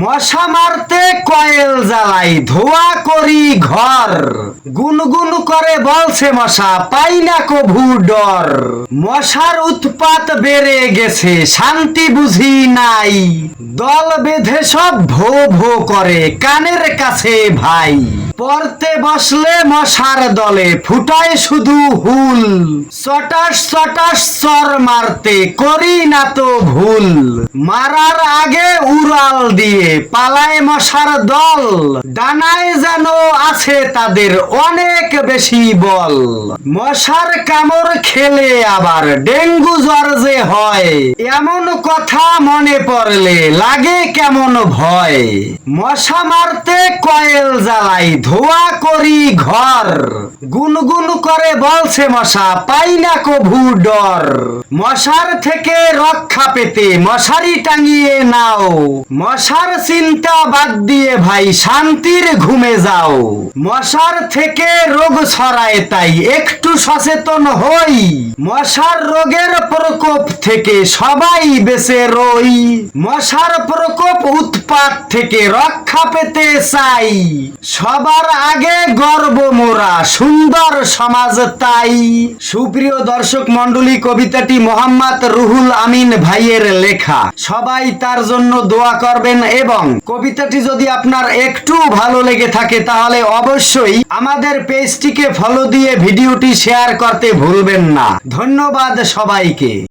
মশা মারতে কয়েল জ্বালাই, ধোয়া করি ঘর। গুনগুন করে বলছে মশা, পাই না কভু ডর। মশার উৎপাত বেড়ে গেছে, শান্তি বুঝি নাই। দল বেঁধে সব ভো ভো করে, কানের কাছে ভাই। পড়তে বসলে মশার দলে, ফুটায় শুধু হুল। চটাস চটাস চর মারতে করি না তো ভুল। মারার আগে উড়াল দিয়ে পালায় মশার দল। ডানায় যেন আছে তাদের অনেক বেশি বল। মশার কামড় খেলে আবার ডেঙ্গু জ্বর যে হয়, এমন কথা মনে পড়লে লাগে কেমন ভয়। মশা মারতে কয়েল জ্বালাই ধোয়া করি ঘর। গুনগুন করে বলছে মশা, পাই না কভু ডর। মশার থেকে রক্ষা পেতে মশারি টাঙিয়ে নাও। মশার চিন্তা বাদ দিয়ে ভাই, শান্তির ঘুমে যাও। মশার থেকে রোগ ছড়ায় তাই একটু সচেতন হই। মশার রোগের প্রকোপ থেকে সবাই বেঁচে রই। মশার প্রকোপ উৎপাত থেকে রক্ষা পেতে চাই। সবার আগে গর্ব মোরা, সুন্দর সমাজ তাই। সুপ্রিয় দর্শক মন্ডলী কবিতাটি মোহাম্মদ রুহুল আমিন ভাইয়ের লেখা। সবাই তার জন্য দোয়া করবেন এবং কবিতাটি যদি আপনার একটু ভালো লেগে থাকে, তাহলে অবশ্যই আমাদের পেজটিকে ফলো দিয়ে ভিডিওটি শেয়ার করতে ভুলবেন না। ধন্যবাদ সবাইকে।